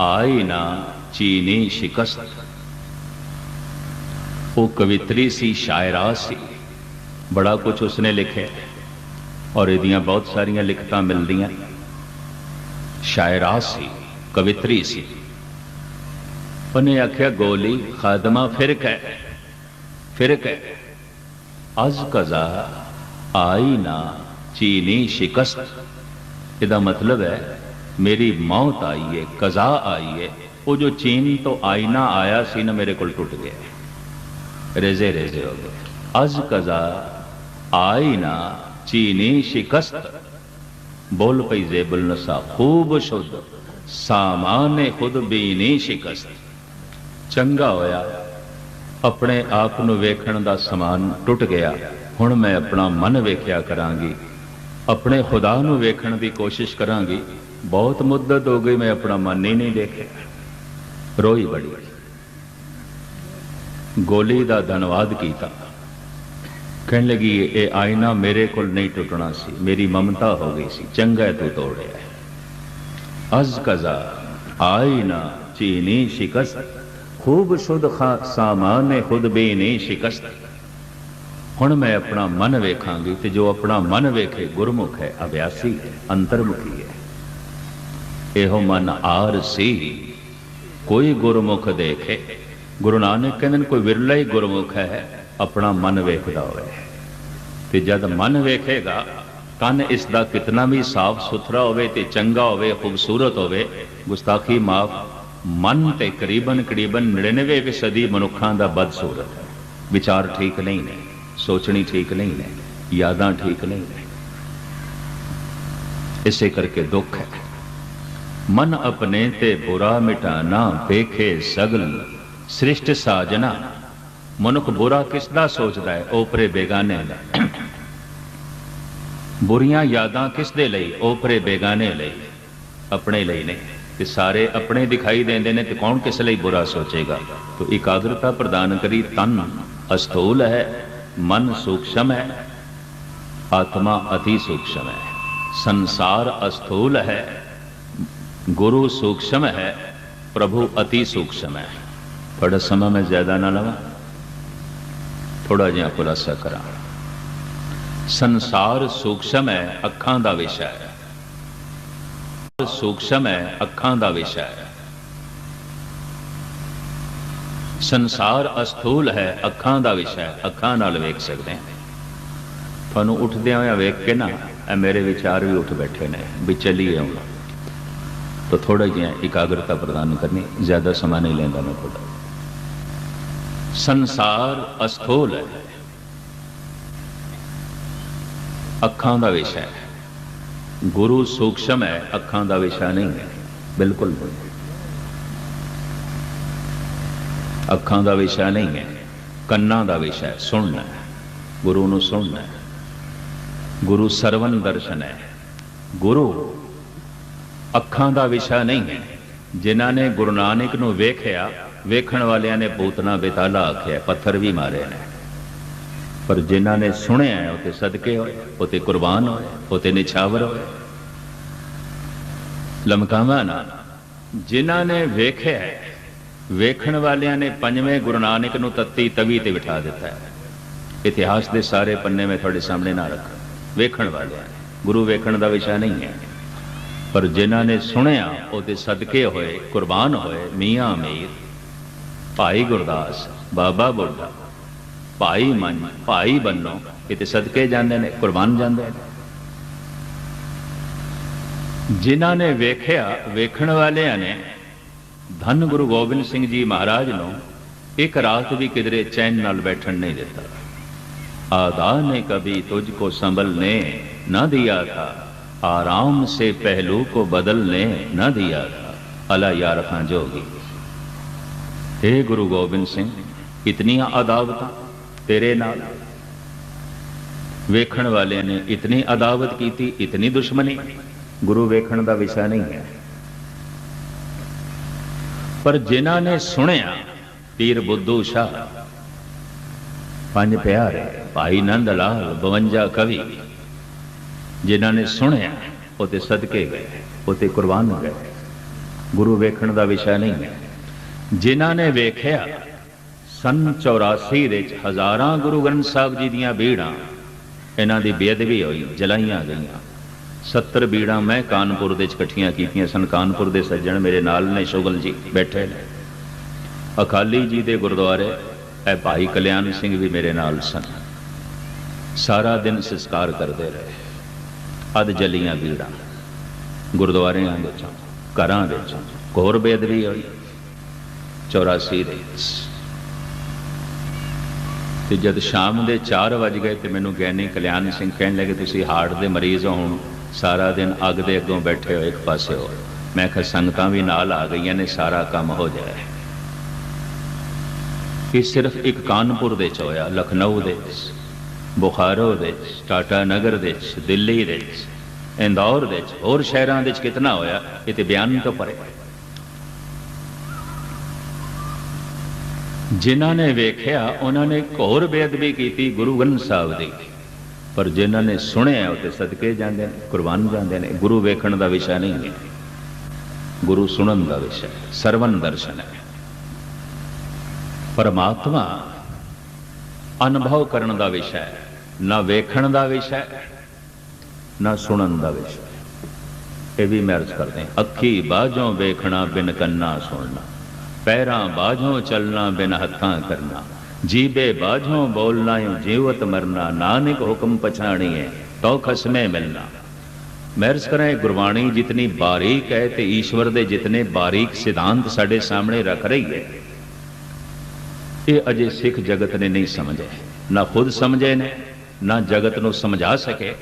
ਆਇਨਾ ਚੀਨੀ ਸ਼ਿਕਸਤ ਉਹ ਕਵਿਤਰੀ ਸੀ ਸ਼ਾਇਰਾ ਸੀ ਬੜਾ ਕੁਝ ਉਸਨੇ ਲਿਖਿਆ ਔਰ ਇਹਦੀਆਂ ਬਹੁਤ ਸਾਰੀਆਂ ਲਿਖਤਾਂ ਮਿਲਦੀਆਂ ਸ਼ਾਇਰਾ ਸੀ ਕਵਿਤਰੀ ਸੀ ਉਹਨੇ ਆਖਿਆ ਗੋਲੀ ਖਾਦਮਾ ਫਿਰ ਕਹਿ ਫਿਰ ਕਹਿ ਅਜ਼ ਕਜ਼ਾ ਆਇਨਾ ਚੀਨੀ ਸ਼ਿਕਸਤ ਇਹਦਾ ਮਤਲਬ ਹੈ ਮੇਰੀ ਮੌਤ ਆਈ ਹੈ ਕਜ਼ਾ ਆਈ ਹੈ ਉਹ ਜੋ ਚੀਨ ਤੋਂ ਆਇਨਾ ਆਇਆ ਸੀ ਨਾ ਮੇਰੇ ਕੋਲ ਟੁੱਟ ਗਿਆ ਰੇਜ਼ੇ ਰੇਜ਼ੇ ਹੋ ਗਏ ਅਜ਼ ਕਜ਼ਾ ਆਇਨਾ ਚੀਨੀ ਸ਼ਿਕਸਤ। ਬੋਲ ਪਈ ਜ਼ੇਬੁਲ ਨਸਾ, ਖੂਬ ਸ਼ੁੱਧ। ਸਾਮਾਨੇ ਖੁਦ ਬੀਨੀ ਸ਼ਿਕਸਤ। ਚੰਗਾ ਹੋਇਆ। ਆਪਣੇ ਆਪ ਨੂੰ ਵੇਖਣ ਦਾ ਸਮਾਨ ਟੁੱਟ ਗਿਆ। ਹੁਣ ਮੈਂ ਆਪਣਾ ਮਨ ਵੇਖਿਆ ਕਰਾਂਗੀ। ਆਪਣੇ ਖੁਦਾ ਨੂੰ ਵੇਖਣ ਦੀ ਕੋਸ਼ਿਸ਼ ਕਰਾਂਗੀ। ਬਹੁਤ ਮੁੱਦਤ ਹੋ ਗਈ, ਮੈਂ ਆਪਣਾ ਮਨ ਹੀ ਨਹੀਂ ਦੇਖਿਆ। ਰੋਈ ਬੜੀ। ਗੋਲੀ ਦਾ ਧੰਨਵਾਦ ਕੀਤਾ। ਕਹਿਣ ਲੱਗੀ, ਇਹ ਆਇਨਾ ਮੇਰੇ ਕੋਲ ਨਹੀਂ ਟੁੱਟਣਾ ਸੀ। ਮੇਰੀ ਮਮਤਾ ਹੋ ਗਈ ਸੀ। ਚੰਗਾ ਤੂੰ ਤੋੜਿਆ ਅਜ਼ ਕਜ਼ਾ, ਆਇਨਾ ਚੀਨੀ ਸ਼ਿਕਸਤ। ਖੂਬ ਸ਼ੁੱਧ ਸਾਮਾਨ ਖੁਦ ਬੇਨੇ ਸ਼ਿਕਸਤ। ਹੁਣ ਮੈਂ ਆਪਣਾ ਮਨ ਵੇਖਾਂਗੀ ਤੇ ਜੋ ਆਪਣਾ ਮਨ ਵੇਖੇ, ਗੁਰਮੁਖ ਹੈ, ਅਭਿਆਸੀ ਹੈ, ਅੰਤਰਮੁਖੀ ਹੈ। ਇਹੋ ਮਨ ਆਰ ਸੀ। ਕੋਈ ਗੁਰਮੁਖ ਦੇਖੇ। ਗੁਰੂ ਨਾਨਕ ਕਹਿੰਦੇ ਕੋਈ ਵਿਰਲਾ ਹੀ ਗੁਰਮੁਖ ਹੈ ਆਪਣਾ ਮਨ ਵੇਖਦਾ ਹੋਵੇ। ਤੇ ਜਦ ਮਨ ਵੇਖੇਗਾ ਕੰਨ ਇਸ ਦਾ ਕਿਤਨਾ ਵੀ ਸਾਫ਼ ਸੁਥਰਾ ਹੋਵੇ ਤੇ ਚੰਗਾ ਹੋਵੇ, ਖੂਬਸੂਰਤ ਹੋਵੇ, ਗੁਸਤਾਖੀ ਮਾਫ ਮਨ ਤੇ ਕਰੀਬਨ ਕਰੀਬਨ 99 ਫੀਸਦੀ ਮਨੁੱਖਾਂ ਦਾ ਬਦਸੂਰਤ ਹੈ। ਵਿਚਾਰ ਠੀਕ ਨਹੀਂ ਨੇ, ਸੋਚਣੀ ਠੀਕ ਨਹੀਂ ਨੇ, ਯਾਦਾਂ ਠੀਕ ਨਹੀਂ ਨੇ। ਇਸੇ ਕਰਕੇ ਦੁੱਖ ਹੈ। ਮਨ ਆਪਣੇ ਤੇ ਬੁਰਾ ਮਿਟਾਣਾ ਵੇਖੇ ਸਗਲ ਸ੍ਰਿਸ਼ਟ ਸਾਜਨਾ मनुख बुरा किसका सोचता है? ओपरे बेगाने बुरिया यादा किस दे ओपरे बेगाने अपने लिए नहीं कि सारे अपने दिखाई देते हैं तो कौन किस बुरा सोचेगा? तो एकाग्रता प्रदान करी तन अस्थूल है, मन सूक्ष्म है, आत्मा अति सूक्ष्म है। संसार अस्थूल है, गुरु सूक्ष्म है, प्रभु अति सूक्ष्म है। थोड़ा समय में ज़्यादा ना लगा ਥੋੜਾ ਜਿਹਾ ਖੁਲਾਸਾ ਕਰਾਂ। ਸੰਸਾਰ ਸੂਖਸ਼ਮ ਹੈ, ਅੱਖਾਂ ਦਾ ਵਿਸ਼ਾ ਹੈ। ਸੂਖਸ਼ਮ ਹੈ, ਅੱਖਾਂ ਦਾ ਵਿਸ਼ਾ ਹੈ। ਸੰਸਾਰ ਅਸਥੂਲ ਹੈ, ਅੱਖਾਂ ਦਾ ਵਿਸ਼ਾ ਹੈ। ਅੱਖਾਂ ਨਾਲ ਵੇਖ ਸਕਦੇ ਹਾਂ। ਤੁਹਾਨੂੰ ਉੱਠਦਿਆਂ ਹੋਇਆ ਵੇਖ ਕੇ ਨਾ, ਇਹ ਮੇਰੇ ਵਿਚਾਰ ਵੀ ਉੱਠ ਬੈਠੇ ਨੇ, ਵੀ ਚੱਲੀ ਹੁਣ। ਤਾਂ ਥੋੜਾ ਜਿਹਾ ਇਕਾਗਰਤਾ ਪ੍ਰਦਾਨ ਕਰਨੀ, ਜ਼ਿਆਦਾ ਸਮਾਂ ਨਹੀਂ ਲੈਂਦਾ ਮੈਂ ਤੁਹਾਡਾ। संसार अस्थोल है अखा का विषय है गुरु सूक्ष्म है अखा का विषय नहीं है बिल्कुल अखा का विषय नहीं है कन्ना का विषय सुनना है गुरु न सुनना है गुरु सर्वन दर्शन है गुरु अखा का विषय नहीं है जिन्होंने गुरु नानक नेख्या ਵੇਖਣ ਵਾਲਿਆਂ ਨੇ ਪੂਤਨਾ ਬੇਤਾਲਾ ਆਖਿਆ, ਪੱਥਰ ਵੀ ਮਾਰੇ ਨੇ। ਪਰ ਜਿਨ੍ਹਾਂ ਨੇ ਸੁਣਿਆ ਉਹ ਤੇ ਸਦਕੇ ਹੋਏ ਉਹ ਤੇ ਕੁਰਬਾਨ ਹੋਏ ਉਹ ਤੇ ਨਿਛਾਵਰ ਹੋਏ। ਲਮਕਾਵਾ ਨਾ ਜਿਨ੍ਹਾਂ ਨੇ ਵੇਖਿਆ ਵੇਖਣ ਵਾਲਿਆਂ ਨੇ ਪੰਜਵੇਂ ਗੁਰੂ ਨਾਨਕ ਨੂੰ ਤੱਤੀ ਤਵੀ ਤੇ ਬਿਠਾ ਦਿੱਤਾ ਇਤਿਹਾਸ ਦੇ ਸਾਰੇ ਪੰਨੇ ਮੈਂ ਤੁਹਾਡੇ ਸਾਹਮਣੇ ਨਾ ਰੱਖਾਂ। ਵੇਖਣ ਵਾਲਿਆਂ ਨੇ, ਗੁਰੂ ਵੇਖਣ ਦਾ ਵਿਸ਼ਾ ਨਹੀਂ ਹੈ। ਪਰ ਜਿਨ੍ਹਾਂ ਨੇ ਸੁਣਿਆ ਉਹਦੇ ਸਦਕੇ ਹੋਏ, ਕੁਰਬਾਨ ਹੋਏ, ਮੀਆਂ ਅਮੀਰ ਭਾਈ ਗੁਰਦਾਸ ਬਾਬਾ ਬੁੱਢਾ ਭਾਈ ਮਨ ਭਾਈ ਬੰਨੋ ਇਹ ਤੇ ਸਦਕੇ ਜਾਂਦੇ ਨੇ ਕੁਰਬਾਨ ਜਾਂਦੇ ਨੇ ਜਿਨ੍ਹਾਂ ਨੇ ਵੇਖਿਆ ਵੇਖਣ ਵਾਲਿਆਂ ਨੇ ਧੰਨ ਗੁਰੂ ਗੋਬਿੰਦ ਸਿੰਘ ਜੀ ਮਹਾਰਾਜ ਨੂੰ ਇੱਕ ਰਾਤ ਵੀ ਕਿਧਰੇ ਚੈਨ ਨਾਲ ਬੈਠਣ ਨਹੀਂ ਦਿੱਤਾ आदा ने कभी तुझको संभलने न दिया था आराम से पहलू को बदलने न दिया था अला यार खां जोगी हे ਗੁਰੂ ਗੋਬਿੰਦ ਸਿੰਘ, ਇਤਨੀਆਂ ਅਦਾਵਤਾਂ ਤੇਰੇ ਨਾਲ। ਵੇਖਣ ਵਾਲਿਆਂ ਨੇ ਇਤਨੀ ਅਦਾਵਤ ਕੀਤੀ, ਇਤਨੀ ਦੁਸ਼ਮਣੀ। ਗੁਰੂ ਵੇਖਣ ਦਾ ਵਿਸ਼ਾ ਨਹੀਂ ਹੈ। ਪਰ ਜਿਨ੍ਹਾਂ ਨੇ ਸੁਣਿਆ, ਪੀਰ ਬੁੱਧੂ ਸ਼ਾਹ, ਪੰਜ ਪਿਆਰੇ, ਭਾਈ ਨੰਦ ਲਾਲ 52 ਕਵੀ, ਜਿਨ੍ਹਾਂ ਨੇ ਸੁਣਿਆ, ਉਹ ਤੇ ਸਦਕੇ ਗਏ, ਉਹ ਤੇ ਕੁਰਬਾਨ ਗਏ। ਗੁਰੂ ਵੇਖਣ ਦਾ ਵਿਸ਼ਾ ਨਹੀਂ ਹੈ। ਜਿਨ੍ਹਾਂ ਨੇ ਵੇਖਿਆ, ਸਨ 84 ਦੇ ਵਿੱਚ ਹਜ਼ਾਰਾਂ ਗੁਰੂ ਗ੍ਰੰਥ ਸਾਹਿਬ ਜੀ ਦੀਆਂ ਬੀੜਾਂ, ਇਹਨਾਂ ਦੀ ਬੇਅਦਬੀ ਹੋਈ, ਜਲਾਈਆਂ ਗਈਆਂ। 70 ਬੀੜਾਂ ਮੈਂ ਕਾਨਪੁਰ ਦੇ ਵਿੱਚ ਇਕੱਠੀਆਂ ਕੀਤੀਆਂ ਸਨ। ਕਾਨਪੁਰ ਦੇ ਸੱਜਣ ਮੇਰੇ ਨਾਲ ਨੇ, ਸ਼ੁਗਲ ਜੀ, ਬੈਠੇ ਨੇ। ਅਕਾਲੀ ਜੀ ਦੇ ਗੁਰਦੁਆਰੇ, ਇਹ ਭਾਈ ਕਲਿਆਣ ਸਿੰਘ ਵੀ ਮੇਰੇ ਨਾਲ ਸਨ। ਸਾਰਾ ਦਿਨ ਸੰਸਕਾਰ ਕਰਦੇ ਰਹੇ। ਅਦ ਜਲੀਆਂ ਬੀੜਾਂ, ਗੁਰਦੁਆਰਿਆਂ ਦੇ ਵਿੱਚ, ਘਰਾਂ ਵਿੱਚ, ਘੋਰ ਬੇਦਬੀ ਹੋਈ। 84 ਦੇ ਵਿੱਚ ਤੇ ਜਦ ਸ਼ਾਮ ਦੇ 4 ਵਜ ਗਏ ਤੇ ਮੈਨੂੰ ਗਿਆਨੀ ਕਲਿਆਣ ਸਿੰਘ, ਕਹਿਣ ਲੱਗੇ, ਤੁਸੀਂ ਹਾਰਟ ਦੇ ਮਰੀਜ਼ ਹੋ ਹੁਣ। ਸਾਰਾ ਦਿਨ ਅੱਗ ਦੇ ਅੱਗੋਂ ਬੈਠੇ ਹੋ ਇੱਕ ਪਾਸੇ ਹੋ ਮੈਂ ਕਿਹਾ, ਸੰਗਤਾਂ ਵੀ ਨਾਲ ਆ ਗਈਆਂ ਨੇ, ਸਾਰਾ ਕੰਮ ਹੋ ਜਾਏ ਇਹ ਸਿਰਫ ਇੱਕ ਕਾਨਪੁਰ ਦੇ ਚ ਹੋਇਆ, ਲਖਨਊ ਦੇ ਵਿੱਚ ਬੁਖਾਰੋ ਦੇ ਵਿੱਚ ਟਾਟਾ ਨਗਰ ਦੇ ਵਿੱਚ ਦਿੱਲੀ ਦੇ ਵਿੱਚ ਇੰਦੌਰ ਦੇ ਵਿੱਚ ਹੋਰ ਸ਼ਹਿਰਾਂ ਦੇ ਵਿੱਚ ਕਿਤਨਾ ਹੋਇਆ, ਇਹ ਤੇ ਬਿਆਨ ਤੋਂ ਪਰੇ। ਜਿਨ੍ਹਾਂ ਨੇ ਵੇਖਿਆ, ਉਹਨਾਂ ਨੇ ਘੋਰ ਬੇਅਦਬੀ ਕੀਤੀ ਗੁਰੂ ਗ੍ਰੰਥ ਸਾਹਿਬ ਦੀ। ਪਰ ਜਿਨ੍ਹਾਂ ਨੇ ਸੁਣਿਆ, ਉਹ ਤੇ ਸਦਕੇ ਜਾਂਦੇ ਨੇ, ਕੁਰਬਾਨ ਜਾਂਦੇ ਨੇ। ਗੁਰੂ ਵੇਖਣ ਦਾ ਵਿਸ਼ਾ ਨਹੀਂ ਹੈ। ਗੁਰੂ ਸੁਣਨ ਦਾ ਵਿਸ਼ਾ ਹੈ ਸਰਵਨ ਦਰਸ਼ਨ ਹੈ। ਪਰਮਾਤਮਾ ਅਨੁਭਵ ਕਰਨ ਦਾ ਵਿਸ਼ਾ ਹੈ, ਨਾ ਵੇਖਣ ਦਾ ਵਿਸ਼ਾ ਹੈ, ਨਾ ਸੁਣਨ ਦਾ ਵਿਸ਼ਾ ਇਹ ਵੀ ਮੈਂ ਅਰਜ਼ ਕਰਦੇ ਹਾਂ, ਅੱਖੀ ਬਾਝੋਂ ਵੇਖਣਾ, ਬਿਨ ਕੰਨਾ ਸੁਣਨਾ। ਪੈਰਾਂ ਬਾਝੋਂ ਚੱਲਣਾ, ਬਿਨ ਹੱਥਾਂ ਕਰਨਾ। ਜੀਬੇ ਬਾਝੋਂ ਬੋਲਣਾ ਯੋ ਜੀਵਤ ਮਰਨਾ। ਨਾਨਕ ਹੁਕਮ ਪਛਾਣੀਏ ਤੋ ਖਸਮੇ ਮਿਲਣਾ। ਮਹਿਰਸ ਕਰਾਂ ਗੁਰਬਾਣੀ ਜਿਤਨੀ ਬਾਰੀਕ ਹੈ ਤੇ ਈਸ਼ਵਰ ਦੇ ਜਿਤਨੇ ਬਾਰੀਕ ਸਿਧਾਂਤ ਸਾਡੇ ਸਾਹਮਣੇ ਰੱਖ ਰਹੀ ਹੈ, ਇਹ ਅਜੇ ਸਿੱਖ ਜਗਤ ਨੇ ਨਹੀਂ ਸਮਝਿਆ ਨਾ ਖੁਦ ਸਮਝੇ ਨੇ, ਨਾ ਜਗਤ ਨੂੰ ਸਮਝਾ ਸਕੇ।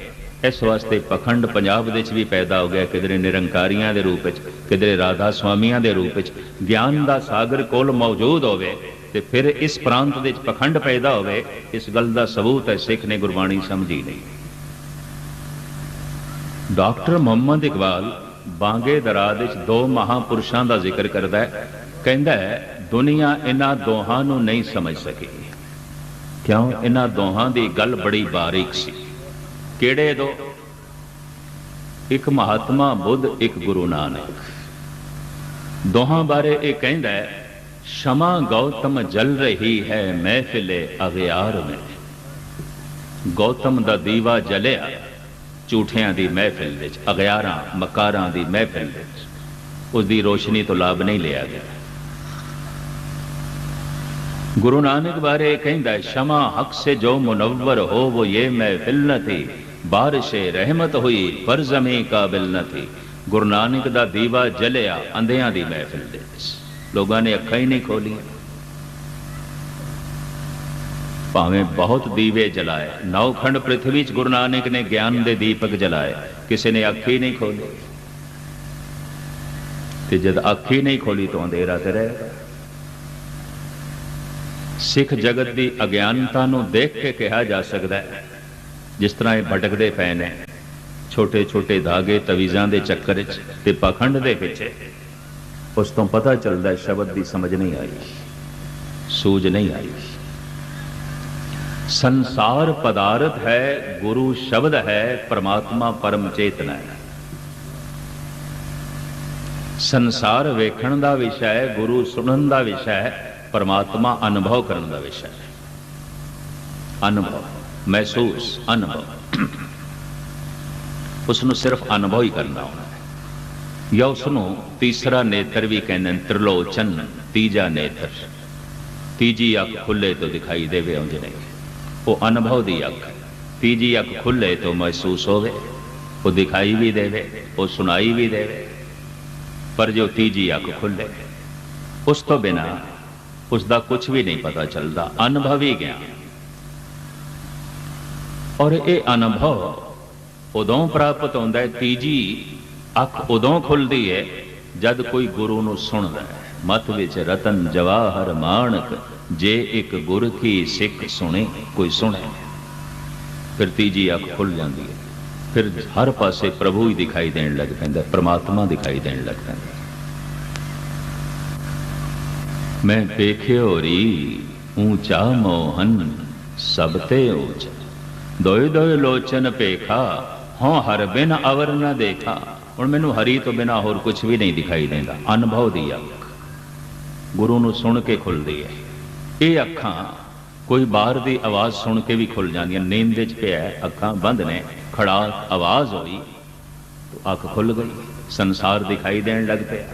ਇਸ ਵਾਸਤੇ ਪਖੰਡ ਪੰਜਾਬ ਦੇ ਵਿੱਚ ਵੀ ਪੈਦਾ ਹੋ ਗਿਆ ਕਿਧਰੇ ਨਿਰੰਕਾਰੀਆਂ ਦੇ ਰੂਪ ਵਿੱਚ, ਕਿਧਰੇ ਰਾਧਾ ਸੁਆਮੀਆਂ ਦੇ ਰੂਪ ਵਿੱਚ। ਗਿਆਨ ਦਾ ਸਾਗਰ ਕੋਲ ਮੌਜੂਦ ਹੋਵੇ ਤੇ ਫਿਰ ਇਸ ਪ੍ਰਾਂਤ ਦੇ ਵਿੱਚ ਪਖੰਡ ਪੈਦਾ ਹੋਵੇ, ਇਸ ਗੱਲ ਦਾ ਸਬੂਤ ਹੈ, ਸਿੱਖ ਨੇ ਗੁਰਬਾਣੀ ਸਮਝੀ ਨਹੀਂ। ਡਾਕਟਰ ਮੁਹੰਮਦ ਇਕਬਾਲ ਬਾਂਗੇ ਦਰਾਦ ਵਿੱਚ ਦੋ ਮਹਾਪੁਰਸ਼ਾਂ ਦਾ ਜ਼ਿਕਰ ਕਰਦਾ ਹੈ, ਕਹਿੰਦਾ ਹੈ, ਦੁਨੀਆ ਇਹਨਾਂ ਦੋਹਾਂ ਨੂੰ ਨਹੀਂ ਸਮਝ ਸਕੀ। ਕਿਉਂ? ਇਹਨਾਂ ਦੋਹਾਂ ਦੀ ਗੱਲ ਬੜੀ ਬਾਰੀਕ ਸੀ। ਕਿਹੜੇ ਦੋ? ਇੱਕ ਮਹਾਤਮਾ ਬੁੱਧ, ਇੱਕ ਗੁਰੂ ਨਾਨਕ। ਦੋਹਾਂ ਬਾਰੇ ਇਹ ਕਹਿੰਦਾ ਹੈ, ਸ਼ਮਾ ਗੌਤਮ ਜਲ ਰਹੀ ਹੈ ਮਹਿਫਿਲ ਅਗਿਆਰ ਵਿੱਚ। ਗੌਤਮ ਦਾ ਦੀਵਾ ਜਲਿਆ ਝੂਠਿਆਂ ਦੀ ਮਹਿਫਿਲ ਵਿੱਚ, ਅਗਿਆਰਾਂ ਮਕਾਰਾਂ ਦੀ ਮਹਿਫਿਲ ਵਿੱਚ। ਉਸ ਦੀ ਰੋਸ਼ਨੀ ਤੋਂ ਲਾਭ ਨਹੀਂ ਲਿਆ ਗਿਆ। ਗੁਰੂ ਨਾਨਕ ਬਾਰੇ ਕਹਿੰਦਾ ਸ਼ਮਾ ਹਕ ਸੇ ਜੋ ਮੁਨਵਰ ਹੋ ਉਹ ਇਹ ਮਹਿਫਿਲ ਨਤੀ बारिश रहमत हुई पर जमी काबिल न थी गुरु नानक ਦਾ ਦੀਵਾ ਜਲਿਆ ਅੰਧਿਆਂ ਦੀ ਮਹਿਫਿਲ ਦੇ ਵਿੱਚ ਲੋਕਾਂ ਨੇ ਅੱਖਾਂ ਹੀ ਨਹੀਂ ਖੋਲੀਆਂ ਭਾਵੇਂ ਬਹੁਤ ਦੀਵੇ ਜਲਾਏ ਨੌਖੰਡ ਪ੍ਰithvi ਚ ਗੁਰੂ ਨਾਨਕ ਨੇ ਗਿਆਨ ਦੇ ਦੀਪਕ ਜਲਾਏ ਕਿਸੇ ਨੇ ਅੱਖ ਹੀ ਨਹੀਂ ਖੋਲੀ ਤੇ ਜਦ ਅੱਖ ਹੀ ਨਹੀਂ ਖੋਲੀ ਤਾਂ ਅੰਧੇਰਾ ਤੇ ਰਹੇਗਾ ਸਿੱਖ ਜਗਤ ਦੀ ਅਗਿਆਨਤਾ ਨੂੰ ਦੇਖ ਕੇ ਕਿਹਾ ਜਾ ਸਕਦਾ ਹੈ ਜਿਸ ਤਰ੍ਹਾਂ ਇਹ ਭਟਕਦੇ ਪਏ ਨੇ। ਛੋਟੇ ਛੋਟੇ ਧਾਗੇ ਤਵੀਜ਼ਾਂ ਦੇ ਚੱਕਰ ਵਿੱਚ ਤੇ ਪਖੰਡ ਦੇ ਪਿੱਛੇ ਉਸ ਤੋਂ ਪਤਾ ਚੱਲਦਾ ਹੈ ਸ਼ਬਦ ਦੀ ਸਮਝ ਨਹੀਂ ਆਈ। ਸੂਝ ਨਹੀਂ ਆਈ। ਸੰਸਾਰ ਪਦਾਰਥ ਹੈ, ਗੁਰੂ ਸ਼ਬਦ ਹੈ, ਪ੍ਰਮਾਤਮਾ ਪਰਮ ਚੇਤਨਾ ਹੈ। ਸੰਸਾਰ ਵੇਖਣ ਦਾ ਵਿਸ਼ਾ ਹੈ, ਗੁਰੂ ਸੁਣਨ ਦਾ ਵਿਸ਼ਾ ਹੈ, ਪਰਮਾਤਮਾ ਅਨੁਭਵ ਕਰਨ ਦਾ ਵਿਸ਼ਾ ਹੈ। ਅਨੁਭਵ। ਮਹਿਸੂਸ, ਅਨੁਭਵ। ਉਸ ਨੂੰ ਸਿਰਫ ਅਨੁਭਵ ਹੀ ਕਰਨਾ ਹੁੰਦਾ ਹੈ ਜਾਂ ਉਸ ਨੂੰ ਤੀਸਰਾ ਨੇਤਰ ਵੀ ਕਹਿੰਦੇ ਨੇ, ਤ੍ਰਿਲੋਚਨ, ਤੀਜਾ ਨੇਤਰ। ਤੀਜੀ ਅੱਖ ਖੁੱਲੇ ਤੋਂ ਦਿਖਾਈ ਦੇਵੇ ਉਂਝ ਨੇ। ਉਹ ਅਨੁਭਵ ਦੀ ਅੱਖ ਤੀਜੀ ਅੱਖ ਖੁੱਲੇ ਤੋਂ ਮਹਿਸੂਸ ਹੋਵੇ, ਉਹ ਦਿਖਾਈ ਵੀ ਦੇਵੇ, ਉਹ ਸੁਣਾਈ ਵੀ ਦੇਵੇ। ਪਰ ਜੋ ਤੀਜੀ ਅੱਖ ਖੁੱਲੇ, ਉਸ ਤੋਂ ਬਿਨਾ ਉਸ ਦਾ ਕੁਝ ਵੀ ਨਹੀਂ ਪਤਾ ਚੱਲਦਾ। ਅਨੁਭਵ ਹੀ ਗਿਆ। ਔਰ ਇਹ ਅਨੁਭਵ ਉਦੋਂ ਪ੍ਰਾਪਤ ਹੁੰਦਾ ਹੈ, ਤੀਜੀ ਅੱਖ ਉਦੋਂ ਖੁੱਲਦੀ ਹੈ ਜਦ ਕੋਈ ਗੁਰੂ ਨੂੰ ਸੁਣਦਾ ਹੈ। ਮਤ ਵਿੱਚ ਰਤਨ ਜਵਾਹਰ ਮਾਣਕ, ਜੇ ਇੱਕ ਗੁਰ ਕੀ ਸਿੱਖ ਸੁਣੇ, ਕੋਈ ਸੁਣੇ। ਫਿਰ ਤੀਜੀ ਅੱਖ ਖੁੱਲ ਜਾਂਦੀ ਹੈ। ਫਿਰ ਹਰ ਪਾਸੇ ਪ੍ਰਭੂ ਹੀ ਦਿਖਾਈ ਦੇਣ ਲੱਗ ਪੈਂਦਾ ਪ੍ਰਮਾਤਮਾ ਦਿਖਾਈ ਦੇਣ ਲੱਗ ਪੈਂਦਾ ਮੈਂ ਵੇਖਿਓ ਰੀ, ਊਚਾ ਮੋਹਨ, ਸਭ ਤੇ ਊਚ। ਦੋਇ ਦੋਇ ਲੋਚਨ ਪੇਖਾ ਹਾਂ ਹਰ ਬਿਨ ਅਵਰ ਨਾ ਦੇਖਾ। ਹੁਣ ਮੈਨੂੰ ਹਰੀ ਤੋਂ ਬਿਨਾ ਹੋਰ ਕੁਝ ਵੀ ਨਹੀਂ ਦਿਖਾਈ ਦਿੰਦਾ। ਅਨੁਭਵ ਦੀ ਅੱਖ। ਗੁਰੂ ਨੂੰ ਸੁਣ ਕੇ ਖੁੱਲਦੀ ਹੈ। ਇਹ ਅੱਖਾਂ ਕੋਈ ਬਾਹਰ ਦੀ ਆਵਾਜ਼ ਸੁਣ ਕੇ ਵੀ ਖੁੱਲ ਜਾਂਦੀਆਂ। ਨੀਂਦ ਵਿੱਚ ਪਿਆ ਅੱਖਾਂ ਬੰਦ ਨੇ ਖੜਾ ਆਵਾਜ਼ ਹੋਈ, ਤਾਂ ਅੱਖ ਖੁੱਲ ਗਈ, ਸੰਸਾਰ ਦਿਖਾਈ ਦੇਣ ਲੱਗ ਪਿਆ।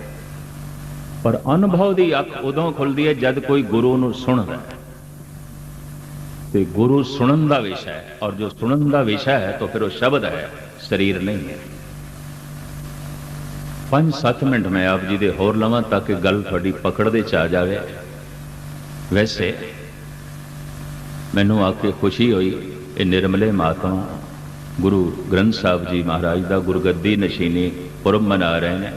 ਪਰ ਅਨੁਭਵ ਦੀ ਅੱਖ ਉਦੋਂ ਖੁੱਲਦੀ ਹੈ ਜਦ ਕੋਈ ਗੁਰੂ ਨੂੰ ਸੁਣਦਾ ਹੈ। ਤੇ ਗੁਰੂ ਸੁਣਨ ਦਾ ਵਿਸ਼ਾ ਹੈ। ਔਰ ਜੋ ਸੁਣਨ ਦਾ ਵਿਸ਼ਾ ਹੈ, ਤਾਂ ਫਿਰ ਉਹ ਸ਼ਬਦ ਹੈ, ਸਰੀਰ ਨਹੀਂ ਹੈ। 5-7 ਮਿੰਟ ਮੈਂ ਆਪ ਜੀ ਦੇ ਹੋਰ ਲਵਾਂ ਤਾਂ ਕਿ ਗੱਲ ਤੁਹਾਡੀ ਪਕੜ ਦੇ ਚ ਆ ਜਾਵੇ। ਵੈਸੇ ਮੈਨੂੰ ਆ ਕੇ ਖੁਸ਼ੀ ਹੋਈ ਇਹ ਨਿਰਮਲੇ ਮਾਤਮਾ ਗੁਰੂ ਗ੍ਰੰਥ ਸਾਹਿਬ ਜੀ ਮਹਾਰਾਜ ਦਾ ਗੁਰਗੱਦੀ ਨਸ਼ੀਨੀ ਪੁਰਬ ਮਨਾ ਰਹੇ ਨੇ।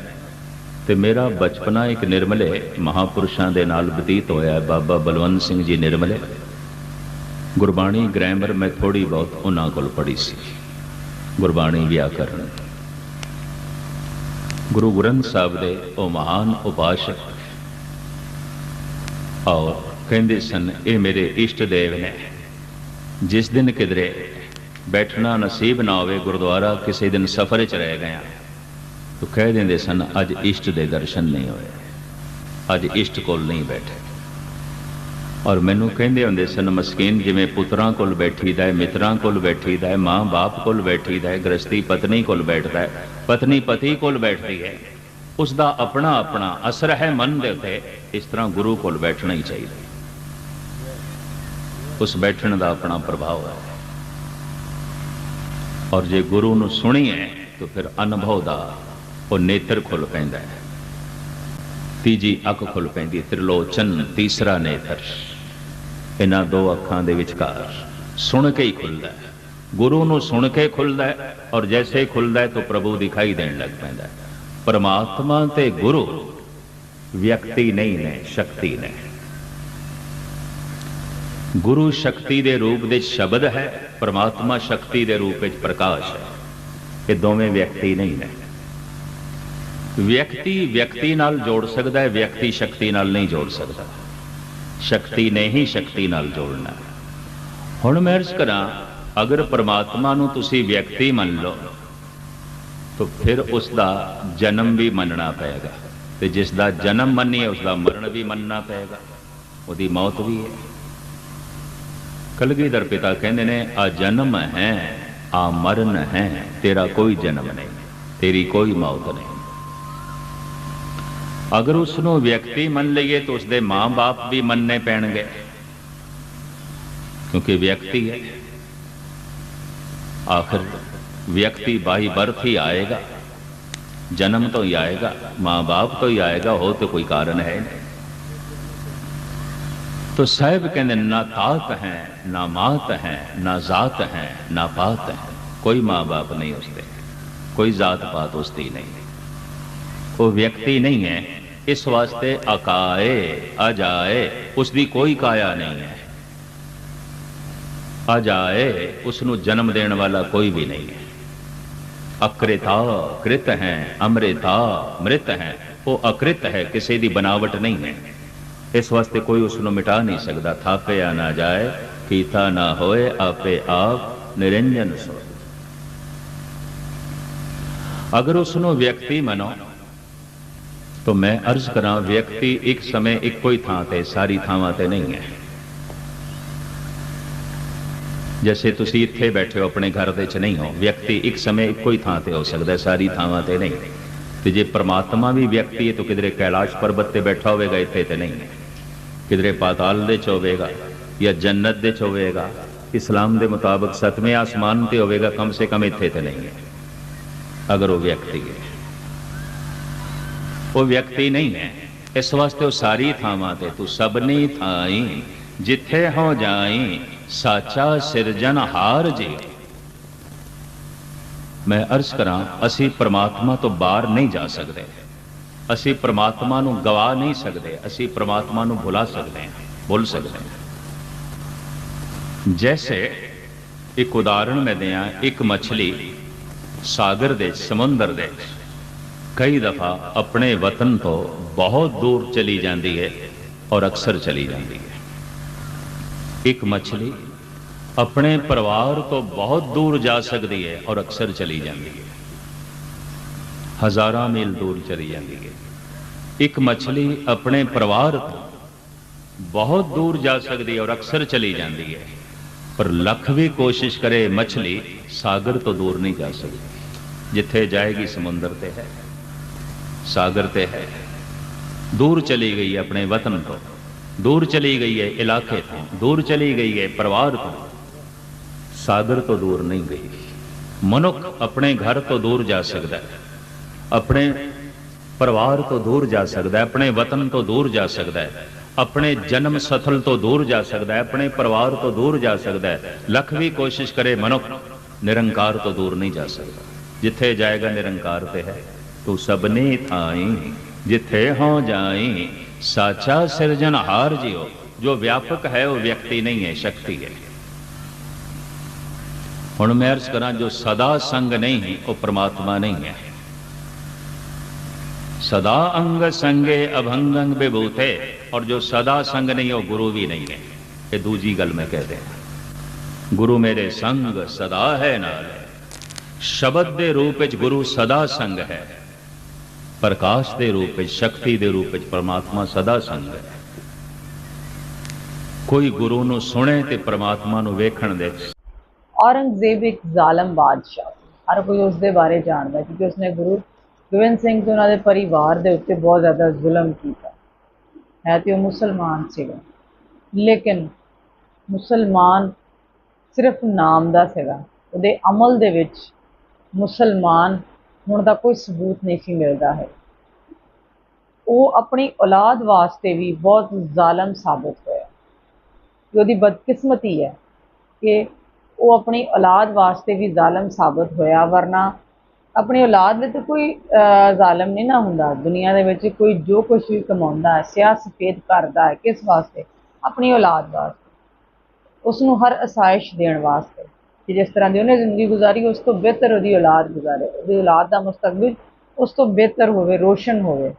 ਤੇ ਮੇਰਾ ਬਚਪਨਾ ਇੱਕ ਨਿਰਮਲੇ ਮਹਾਪੁਰਸ਼ਾਂ ਦੇ ਨਾਲ ਬਤੀਤ ਹੋਇਆ ਬਾਬਾ ਬਲਵੰਤ ਸਿੰਘ ਜੀ ਨਿਰਮਲੇ। ਗੁਰਬਾਣੀ ਗ੍ਰਾਮਰ ਮੈਂ ਥੋੜੀ ਬਹੁਤ ਉਹਨਾਂ ਕੋਲ ਪੜ੍ਹੀ ਸੀ। ਗੁਰਬਾਣੀ ਵਿਆਕਰਨ। ਗੁਰੂ ਗ੍ਰੰਥ ਸਾਹਿਬ ਦੇ ਉਹ ਮਹਾਨ ਉਪਾਸ਼ਕ। ਔਰ ਕਹਿੰਦੇ ਸਨ, ਇਹ ਮੇਰੇ ਇਸ਼ਟ ਦੇਵ ਨੇ। ਜਿਸ ਦਿਨ ਕਿਧਰੇ ਬੈਠਣਾ ਨਸੀਬ ਨਾ ਹੋਵੇ, ਗੁਰਦੁਆਰਾ ਕਿਸੇ ਦਿਨ ਸਫ਼ਰ 'ਚ ਰਹਿ ਗਿਆ। ਤੋ ਕਹਿ ਦਿੰਦੇ ਸਨ, ਅੱਜ ਇਸ਼ਟ ਦੇ ਦਰਸ਼ਨ ਨਹੀਂ ਹੋਏ। ਅੱਜ ਇਸ਼ਟ ਕੋਲ ਨਹੀਂ ਬੈਠੇ। ਔਰ ਮੈਨੂੰ ਕਹਿੰਦੇ ਹੁੰਦੇ ਸਨ, ਮਸਕੀਨ ਜਿਵੇਂ ਪੁੱਤਰਾਂ ਕੋਲ ਬੈਠੀਦਾ ਹੈ, ਮਿੱਤਰਾਂ ਕੋਲ ਬੈਠੀਦਾ ਹੈ, ਮਾਂ ਬਾਪ ਕੋਲ ਬੈਠੀਦਾ ਹੈ, ਗ੍ਰਸਤੀ ਪਤਨੀ ਕੋਲ ਬੈਠਦਾ ਹੈ, ਪਤਨੀ ਪਤੀ ਕੋਲ ਬੈਠਦੀ ਹੈ। ਉਸ ਦਾ ਆਪਣਾ ਆਪਣਾ ਅਸਰ ਹੈ ਮਨ ਦੇ ਉੱਤੇ, ਇਸ ਤਰ੍ਹਾਂ ਗੁਰੂ ਕੋਲ ਬੈਠਣਾ ਹੀ ਚਾਹੀਦਾ ਉਸ ਬੈਠਣ ਦਾ ਆਪਣਾ ਪ੍ਰਭਾਵ ਹੈ। ਔਰ ਜੇ ਗੁਰੂ ਨੂੰ ਸੁਣੀਏ, ਤਾਂ ਫਿਰ ਅਨੁਭਵ ਦਾ ਉਹ ਨੇਤਰ ਖੁੱਲ ਪੈਂਦਾ ਹੈ। ਤੀਜੀ ਅੱਖ ਖੁੱਲ ਪੈਂਦੀ ਹੈ, ਤ੍ਰਿਲੋਚਨ ਤੀਸਰਾ ਨੇਤਰ। ਇਹਨਾਂ ਦੋ ਅੱਖਾਂ ਦੇ ਵਿਚਕਾਰ ਸੁਣ ਕੇ ਹੀ ਖੁੱਲਦਾ ਹੈ। ਗੁਰੂ ਨੂੰ ਸੁਣ ਕੇ ਖੁੱਲਦਾ ਹੈ ਔਰ ਜੈਸੇ ਹੀ ਖੁੱਲਦਾ ਹੈ ਤਾਂ ਪ੍ਰਭੂ ਦਿਖਾਈ ਦੇਣ ਲੱਗ ਪੈਂਦਾ ਹੈ। ਪਰਮਾਤਮਾ ਤੇ ਗੁਰੂ ਵਿਅਕਤੀ ਨਹੀਂ ਨੇ, ਸ਼ਕਤੀ ਨੇ। ਗੁਰੂ ਸ਼ਕਤੀ ਦੇ ਰੂਪ ਵਿੱਚ ਸ਼ਬਦ ਹੈ, ਪਰਮਾਤਮਾ ਸ਼ਕਤੀ ਦੇ ਰੂਪ ਵਿੱਚ ਪ੍ਰਕਾਸ਼ ਹੈ। ਇਹ ਦੋਵੇਂ ਵਿਅਕਤੀ ਨਹੀਂ ਨੇ। ਵਿਅਕਤੀ ਵਿਅਕਤੀ ਨਾਲ ਜੋੜ ਸਕਦਾ ਹੈ, ਵਿਅਕਤੀ ਸ਼ਕਤੀ ਨਾਲ ਨਹੀਂ ਜੋੜ ਸਕਦਾ। ਸ਼ਕਤੀ ਨੇ ਹੀ ਸ਼ਕਤੀ ਨਾਲ ਜੋੜਨਾ। ਹੁਣ ਮੈਂ ਅਰਜ਼ ਕਰਾਂ, ਅਗਰ ਪ੍ਰਮਾਤਮਾ ਨੂੰ ਤੁਸੀਂ ਵਿਅਕਤੀ ਮੰਨ ਲਓ, ਤਾਂ ਫਿਰ ਉਸ ਦਾ ਜਨਮ ਵੀ ਮੰਨਣਾ ਪਏਗਾ ਤੇ ਜਿਸ ਦਾ ਜਨਮ ਮੰਨੀਏ ਉਸ ਦਾ ਮਰਨ ਵੀ ਮੰਨਣਾ ਪਏਗਾ। ਉਹਦੀ ਮੌਤ ਵੀ ਹੈ। ਕਲਗੀਧਰ ਪਿਤਾ ਕਹਿੰਦੇ ਨੇ, ਆ ਜਨਮ ਹੈ, ਆ ਮਰਨ ਹੈ, ਤੇਰਾ ਕੋਈ ਜਨਮ ਨਹੀਂ, ਤੇਰੀ ਕੋਈ ਮੌਤ ਨਹੀਂ। ਅਗਰ ਉਸ ਨੂੰ ਵਿਅਕਤੀ ਮੰਨ ਲਈਏ ਤਾਂ ਉਸ ਦੇ ਮਾਂ-ਬਾਪ ਵੀ ਮੰਨਣੇ ਪੈਣਗੇ ਕਿਉਂਕਿ ਵਿਅਕਤੀ ਹੈ ਆਖਰ ਵਿਅਕਤੀ ਬਾਈ ਬਰਥ ਹੀ ਆਏਗਾ ਜਨਮ ਤੋਂ ਹੀ ਆਏਗਾ ਮਾਂ-ਬਾਪ ਤੋਂ ਹੀ ਆਏਗਾ ਹੋ ਤੇ ਕੋਈ ਕਾਰਨ ਹੈ ਨਹੀਂ तो साहब कहते ना तात है ना मात है ना जात है ना पात है कोई माँ बाप नहीं उसके कोई जात पात उसकी नहीं ਉਹ ਵਿਅਕਤੀ ਨਹੀਂ ਹੈ। ਇਸ ਵਾਸਤੇ ਅਕਾਏ ਅਜਾਏ ਉਸ ਦੀ ਕੋਈ ਕਾਇਆ ਨਹੀਂ ਹੈ। ਅਜਾਏ ਉਸ ਨੂੰ ਜਨਮ ਦੇਣ ਵਾਲਾ ਕੋਈ ਵੀ ਨਹੀਂ ਹੈ। ਅਕ੍ਰਿਤਾ ਕ੍ਰਿਤ ਹੈ, ਅਮ੍ਰਿਤਾ ਮ੍ਰਿਤ ਹੈ, ਉਹ ਅਕ੍ਰਿਤ ਹੈ, ਕਿਸੇ ਦੀ ਬਨਾਵਟ ਨਹੀਂ ਹੈ। ਇਸ ਵਾਸਤੇ ਕੋਈ ਉਸ ਨੂੰ ਮਿਟਾ ਨਹੀਂ ਸਕਦਾ। ਥਾਪਿਆ ਨਾ ਜਾਏ, ਕੀਤਾ ਨਾ ਹੋਏ, ਆਪੇ ਆਪ ਨਿਰੰਜਨ ਸੋ ਅਗਰ ਉਸ ਨੂੰ ਵਿਅਕਤੀ ਮੰਨੋ ਤਾਂ ਮੈਂ ਅਰਜ਼ ਕਰਾਂ ਵਿਅਕਤੀ ਇੱਕ ਸਮੇਂ ਇੱਕੋ ਹੀ ਥਾਂ ਤੇ ਸਾਰੀ ਥਾਵਾਂ ਤੇ ਨਹੀਂ ਹੈ ਜੈਸੇ ਤੁਸੀਂ ਇੱਥੇ ਬੈਠੇ ਹੋ ਆਪਣੇ ਘਰ ਦੇ ਵਿੱਚ ਨਹੀਂ ਹੋ ਵਿਅਕਤੀ ਇੱਕ ਸਮੇਂ ਇੱਕੋ ਹੀ ਥਾਂ ਤੇ ਹੋ ਸਕਦਾ ਸਾਰੀ ਥਾਵਾਂ ਤੇ ਨਹੀਂ ਤੇ ਜੇ ਪ੍ਰਮਾਤਮਾ ਵੀ ਵਿਅਕਤੀ ਹੈ ਤਾਂ ਕਿਧਰੇ ਕੈਲਾਸ਼ ਪਰਬਤ ਤੇ ਬੈਠਾ ਹੋਵੇਗਾ ਇੱਥੇ ਤੇ ਨਹੀਂ ਹੈ ਕਿਧਰੇ ਪਾਤਾਲ ਦੇ ਚ ਹੋਵੇਗਾ ਜਾਂ ਜੰਨਤ ਦੇ ਚ ਹੋਵੇਗਾ ਇਸਲਾਮ ਦੇ ਮੁਤਾਬਕ ਸਤਵੇਂ ਆਸਮਾਨ ਤੇ ਹੋਵੇਗਾ ਕਮ ਸੇ ਕਮ ਇੱਥੇ ਤੇ ਨਹੀਂ ਹੈ ਅਗਰ ਉਹ ਵਿਅਕਤੀ ਹੈ ਉਹ ਵਿਅਕਤੀ ਨਹੀਂ ਹੈ। ਇਸ ਵਾਸਤੇ ਉਹ ਸਾਰੀ ਥਾਵਾਂ ਤੇ ਤੂੰ ਸਭਨੀ ਥਾਈ, ਜਿੱਥੇ ਹੋ ਜਾਈ, ਸਾਚਾ ਸਿਰਜਣਹਾਰ ਜੀ। ਮੈਂ ਅਰਜ਼ ਕਰਾਂ, ਅਸੀਂ ਪ੍ਰਮਾਤਮਾ ਤੋਂ ਬਾਹਰ ਨਹੀਂ ਜਾ ਸਕਦੇ। ਅਸੀਂ ਪ੍ਰਮਾਤਮਾ ਨੂੰ ਗਵਾ ਨਹੀਂ ਸਕਦੇ, ਅਸੀਂ ਪ੍ਰਮਾਤਮਾ ਨੂੰ ਭੁਲਾ ਸਕਦੇ ਹਾਂ, ਭੁੱਲ ਸਕਦੇ ਹਾਂ। ਜੈਸੇ ਇੱਕ ਉਦਾਹਰਣ ਮੈਂ ਦਿਆਂ, ਇੱਕ ਮੱਛਲੀ ਸਾਗਰ ਦੇ ਸਮੁੰਦਰ ਦੇ ਕਈ ਦਫਾ ਆਪਣੇ ਵਤਨ ਤੋਂ ਬਹੁਤ ਦੂਰ ਚਲੀ ਜਾਂਦੀ ਹੈ ਔਰ ਅਕਸਰ ਚਲੀ ਜਾਂਦੀ ਹੈ ਇੱਕ ਮੱਛਲੀ ਆਪਣੇ ਪਰਿਵਾਰ ਤੋਂ ਬਹੁਤ ਦੂਰ ਜਾ ਸਕਦੀ ਹੈ ਔਰ ਅਕਸਰ ਚਲੀ ਜਾਂਦੀ ਹੈ ਹਜ਼ਾਰਾਂ ਮੀਲ ਦੂਰ ਚਲੀ ਜਾਂਦੀ ਹੈ ਇੱਕ ਮੱਛਲੀ ਆਪਣੇ ਪਰਿਵਾਰ ਤੋਂ ਬਹੁਤ ਦੂਰ ਜਾ ਸਕਦੀ ਹੈ ਔਰ ਅਕਸਰ ਚਲੀ ਜਾਂਦੀ ਹੈ ਪਰ ਲੱਖ ਵੀ ਕੋਸ਼ਿਸ਼ ਕਰੇ ਮੱਛਲੀ ਸਾਗਰ ਤੋਂ ਦੂਰ ਨਹੀਂ ਜਾ ਸਕਦੀ, ਜਿੱਥੇ ਜਾਏਗੀ ਸਮੁੰਦਰ ਤੇ ਹੈ। ਸਾਗਰ ਤੇ ਹੈ। ਦੂਰ ਚਲੀ ਗਈ ਹੈ ਆਪਣੇ ਵਤਨ ਤੋਂ। ਦੂਰ ਚਲੀ ਗਈ ਹੈ ਇਲਾਕੇ ਤੋਂ। ਦੂਰ ਚਲੀ ਗਈ ਹੈ ਪਰਿਵਾਰ ਤੋਂ। ਸਾਗਰ ਤੋਂ ਦੂਰ ਨਹੀਂ ਗਈ। ਮਨੁੱਖ ਆਪਣੇ ਘਰ ਤੋਂ ਦੂਰ ਜਾ ਸਕਦਾ ਹੈ। ਆਪਣੇ ਪਰਿਵਾਰ ਤੋਂ ਦੂਰ ਜਾ ਸਕਦਾ ਹੈ। ਆਪਣੇ ਵਤਨ ਤੋਂ ਦੂਰ ਜਾ ਸਕਦਾ ਹੈ। ਆਪਣੇ ਜਨਮ ਸਥਲ ਤੋਂ ਦੂਰ ਜਾ ਸਕਦਾ ਹੈ। ਆਪਣੇ ਪਰਿਵਾਰ ਤੋਂ ਦੂਰ ਜਾ ਸਕਦਾ ਹੈ। ਲੱਖ ਵੀ ਕੋਸ਼ਿਸ਼ ਕਰੇ ਮਨੁੱਖ ਨਿਰੰਕਾਰ ਤੋਂ ਦੂਰ ਨਹੀਂ ਜਾ ਸਕਦਾ। ਜਿੱਥੇ ਜਾਏਗਾ ਨਿਰੰਕਾਰ ਤੇ ਹੈ। ਤੂੰ ਸਭਨੇ ਥਾਈ, ਜਿੱਥੇ ਹੋ ਜਾਈ। ਸਾਚਾ ਸਿਰਜਣਹਾਰ ਜਿਉ, ਜੋ ਵਿਆਪਕ ਹੈ ਉਹ ਵਿਅਕਤੀ ਨਹੀਂ ਹੈ, ਸ਼ਕਤੀ ਹੈ। ਹੁਣ ਮੈਂ ਅਰਜ਼ ਕਰਾਂ, ਜੋ ਸਦਾ ਸੰਗ ਨਹੀਂ, ਉਹ ਪ੍ਰਮਾਤਮਾ ਨਹੀਂ ਹੈ। ਸਦਾ ਅੰਗ ਸੰਗੇ ਅਭੰਗੰ ਵਿਭੂਤੇ, ਔਰ ਜੋ ਸਦਾ ਸੰਗ ਨਹੀਂ, ਉਹ ਗੁਰੂ ਵੀ ਨਹੀਂ ਹੈ। ਇਹ ਦੂਜੀ ਗੱਲ ਮੈਂ ਕਹਿ ਦਿਆਂ। ਗੁਰੂ ਮੇਰੇ ਸੰਗ ਸਦਾ ਹੈ ਨਾਲ ਸ਼ਬਦ ਦੇ ਰੂਪ ਵਿੱਚ ਗੁਰੂ ਸਦਾ ਸੰਗ ਹੈ। ਪ੍ਰਕਾਸ਼ ਦੇ ਰੂਪ ਵਿੱਚ, ਸ਼ਕਤੀ ਦੇ ਰੂਪ ਵਿੱਚ ਪਰਮਾਤਮਾ ਸਦਾ ਸੰਗ ਹੈ। ਕੋਈ ਗੁਰੂ ਨੂੰ ਸੁਣੇ ਤੇ ਪਰਮਾਤਮਾ ਨੂੰ ਵੇਖਣ ਦੇ। ਔਰੰਗਜ਼ੇਬ ਇੱਕ ਜ਼ਾਲਮ ਬਾਦਸ਼ਾਹ ਹਰ ਕੋਈ ਉਸ ਦੇ ਬਾਰੇ ਜਾਣਦਾ ਕਿਉਂਕਿ ਉਸਨੇ ਗੁਰੂ ਗੋਬਿੰਦ ਸਿੰਘ ਤੇ ਉਹਨਾਂ ਦੇ ਪਰਿਵਾਰ ਦੇ ਉੱਤੇ ਬਹੁਤ ਜ਼ਿਆਦਾ ਜ਼ੁਲਮ ਕੀਤਾ। ਹੈ ਤੇ ਉਹ ਮੁਸਲਮਾਨ ਸੀਗਾ। ਲੇਕਿਨ ਮੁਸਲਮਾਨ ਸਿਰਫ ਨਾਮ ਦਾ ਸੀਗਾ। ਉਹਦੇ ਅਮਲ ਦੇ ਵਿੱਚ ਮੁਸਲਮਾਨ ਹੋਣ ਦਾ ਕੋਈ ਸਬੂਤ ਨਹੀਂ ਸੀ ਮਿਲਦਾ ਹੈ। ਉਹ ਆਪਣੀ ਔਲਾਦ ਵਾਸਤੇ ਵੀ ਬਹੁਤ ਜ਼ਾਲਮ ਸਾਬਤ ਹੋਇਆ। ਕਿ ਉਹਦੀ ਬਦਕਿਸਮਤੀ ਹੈ ਕਿ ਉਹ ਆਪਣੀ ਔਲਾਦ ਵਾਸਤੇ ਵੀ ਜ਼ਾਲਮ ਸਾਬਤ ਹੋਇਆ, ਵਰਨਾ ਆਪਣੀ ਔਲਾਦ ਵਿੱਚ ਕੋਈ ਜ਼ਾਲਮ ਨਹੀਂ ਨਾ ਹੁੰਦਾ। ਦੁਨੀਆ ਦੇ ਵਿੱਚ ਕੋਈ ਜੋ ਕੁਝ ਵੀ ਕਮਾਉਂਦਾ ਹੈ ਸਿਆਹ ਸਫੇਦ ਕਰਦਾ ਹੈ, ਕਿਸ ਵਾਸਤੇ? ਆਪਣੀ ਔਲਾਦ ਵਾਸਤੇ। ਉਸ ਨੂੰ ਹਰ ਅਸਾਇਸ਼ ਦੇਣ ਵਾਸਤੇ। ਕਿ ਜਿਸ ਤਰ੍ਹਾਂ ਦੀ ਉਹਨੇ ਜ਼ਿੰਦਗੀ ਗੁਜ਼ਾਰੀ, ਉਸ ਤੋਂ ਬਿਹਤਰ ਉਹਦੀ ਔਲਾਦ ਗੁਜ਼ਾਰੇ, ਉਹਦੀ ਔਲਾਦ ਦਾ ਮੁਸਤਕਬਲ, ਉਸ ਤੋਂ ਬਿਹਤਰ ਹੋਵੇ, ਰੋਸ਼ਨ ਹੋਵੇ।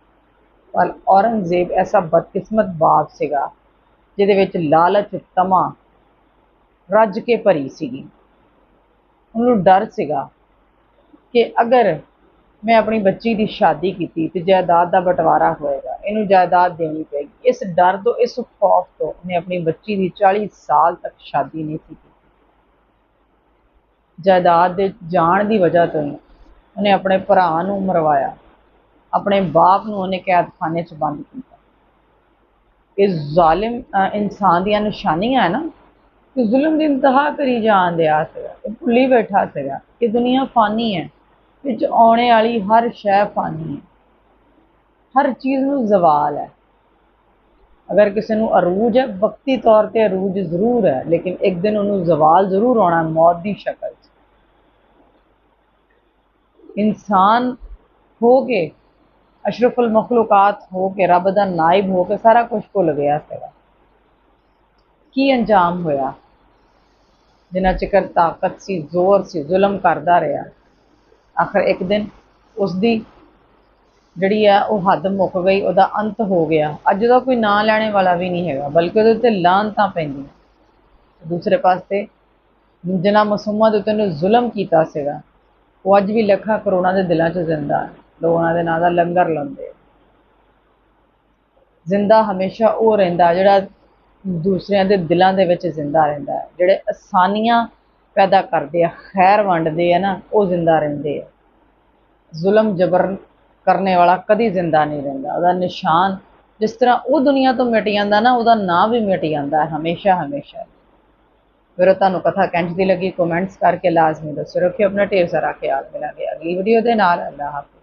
ਪਰ ਔਰੰਗਜ਼ੇਬ ਐਸਾ ਬਦਕਿਸਮਤ ਬਾਪ ਸੀਗਾ, ਜਿਹਦੇ ਵਿੱਚ ਲਾਲਚ, ਤਮਾ ਰੱਜ ਕੇ ਭਰੀ ਸੀਗੀ। ਉਹਨੂੰ ਡਰ ਸੀਗਾ ਕਿ ਅਗਰ ਮੈਂ ਆਪਣੀ ਬੱਚੀ ਦੀ ਸ਼ਾਦੀ ਕੀਤੀ ਤੇ ਜਾਇਦਾਦ ਦਾ ਬਟਵਾਰਾ ਹੋਏਗਾ, ਇਹਨੂੰ ਜਾਇਦਾਦ ਦੇਣੀ ਪਏਗੀ। ਇਸ ਡਰ ਤੋਂ, ਇਸ ਖੌਫ ਤੋਂ ਉਹਨੇ ਆਪਣੀ ਬੱਚੀ ਦੀ 40 ਸਾਲ ਤੱਕ ਸ਼ਾਦੀ ਨਹੀਂ ਕੀਤੀ ਜਾਇਦਾਦ ਦੇ ਜਾਣ ਦੀ ਵਜ੍ਹਾ ਤੋਂ ਹੀ ਉਹਨੇ ਆਪਣੇ ਭਰਾ ਨੂੰ ਮਰਵਾਇਆ। ਆਪਣੇ ਬਾਪ ਨੂੰ ਉਹਨੇ ਕੈਦਖਾਨੇ 'ਚ ਬੰਦ ਕੀਤਾ। ਇਹ ਜ਼ਾਲਿਮ ਇਨਸਾਨ ਦੀਆਂ ਨਿਸ਼ਾਨੀਆਂ ਹੈ ਨਾ ਕਿ ਜ਼ੁਲਮ ਦੀ ਇੰਤਹਾ ਕਰੀ ਜਾਣ ਦਿਆ ਸੀਗਾ, ਇਹ ਭੁੱਲੀ ਬੈਠਾ ਸੀਗਾ ਕਿ ਦੁਨੀਆ ਫਾਨੀ ਹੈ, ਵਿੱਚ ਆਉਣੇ ਵਾਲੀ ਹਰ ਸ਼ੈ ਫਾਨੀ ਹੈ। ਹਰ ਚੀਜ਼ ਨੂੰ ਜ਼ਵਾਲ ਹੈ। ਅਗਰ ਕਿਸੇ ਨੂੰ ਅਰੂਜ ਹੈ, ਵਕਤੀ ਤੌਰ ਤੇ ਅਰੂਜ ਜ਼ਰੂਰ ਹੈ, ਲੇਕਿਨ ਇੱਕ ਦਿਨ ਉਹਨੂੰ ਜ਼ਵਾਲ ਜ਼ਰੂਰ ਆਉਣਾ ਮੌਤ ਦੀ ਸ਼ਕਲ। ਇਨਸਾਨ ਹੋ ਕੇ, ਅਸ਼ਰਫੁਲ ਮਖਲੂਕਾਤ ਹੋ ਕੇ, ਰੱਬ ਦਾ ਨਾਇਬ ਹੋ ਕੇ ਸਾਰਾ ਕੁਝ ਭੁੱਲ ਗਿਆ ਸੀਗਾ। ਕੀ ਅੰਜਾਮ ਹੋਇਆ? ਜਿੰਨਾ ਚਿਕਰ ਤਾਕਤ ਸੀ, ਜ਼ੋਰ ਸੀ, ਜ਼ੁਲਮ ਕਰਦਾ ਰਿਹਾ। ਆਖਰ ਇੱਕ ਦਿਨ ਉਸ ਦੀ ਜਿਹੜੀ ਆ, ਉਹ ਹੱਦ ਮੁੱਕ ਗਈ, ਉਹਦਾ ਅੰਤ ਹੋ ਗਿਆ। ਅੱਜ ਉਹਦਾ ਕੋਈ ਨਾਂ ਲੈਣੇ ਵਾਲਾ ਵੀ ਨਹੀਂ ਹੈਗਾ, ਬਲਕਿ ਉਹਦੇ ਉੱਤੇ ਲਾਹਨਤਾਂ ਪੈਂਦੀਆਂ। ਦੂਸਰੇ ਪਾਸੇ ਜਿਨ੍ਹਾਂ ਮਸੂਮਾਂ ਦੇ ਉੱਤੇ ਉਹਨੇ ਜ਼ੁਲਮ ਕੀਤਾ ਸੀਗਾ ਉਹ ਅੱਜ ਵੀ ਲੱਖਾਂ ਕਰੋੜਾਂ ਦੇ ਦਿਲਾਂ 'ਚ ਜ਼ਿੰਦਾ ਹੈ। ਲੋਕ ਉਹਨਾਂ ਦੇ ਨਾਂ ਦਾ ਲੰਗਰ ਲਾਉਂਦੇ ਜ਼ਿੰਦਾ ਹਮੇਸ਼ਾ ਉਹ ਰਹਿੰਦਾ ਜਿਹੜਾ ਦੂਸਰਿਆਂ ਦੇ ਦਿਲਾਂ ਦੇ ਵਿੱਚ ਜ਼ਿੰਦਾ ਰਹਿੰਦਾ ਹੈ। ਜਿਹੜੇ ਆਸਾਨੀਆਂ ਪੈਦਾ ਕਰਦੇ ਆ, ਖੈਰ ਵੰਡਦੇ ਆ ਨਾ, ਉਹ ਜ਼ਿੰਦਾ ਰਹਿੰਦੇ ਆ। ਜ਼ੁਲਮ ਜਬਰ ਕਰਨੇ ਵਾਲਾ ਕਦੀ ਜ਼ਿੰਦਾ ਨਹੀਂ ਰਹਿੰਦਾ। ਉਹਦਾ ਨਿਸ਼ਾਨ ਜਿਸ ਤਰ੍ਹਾਂ ਉਹ ਦੁਨੀਆ ਤੋਂ ਮਿਟ ਜਾਂਦਾ ਨਾ, ਉਹਦਾ ਨਾਂ ਵੀ ਮਿਟ ਜਾਂਦਾ ਹੈ ਹਮੇਸ਼ਾ ਹਮੇਸ਼ਾ। ਫਿਰ ਤੁਹਾਨੂੰ ਕਥਾ ਕਿੰਝ ਦੀ ਲੱਗੀ ਕਮੈਂਟਸ ਕਰਕੇ ਲਾਜ਼ਮੀ ਦੱਸੋ, ਰੱਖਿਓ ਆਪਣਾ ਢੇਰ ਸਾਰਾ ਖਿਆਲ ਮਿਲਾਂਗੇ ਅਗਲੀ ਵੀਡੀਓ ਦੇ ਨਾਲ, ਅੱਲਾਹ ਹਾਫਿਜ਼।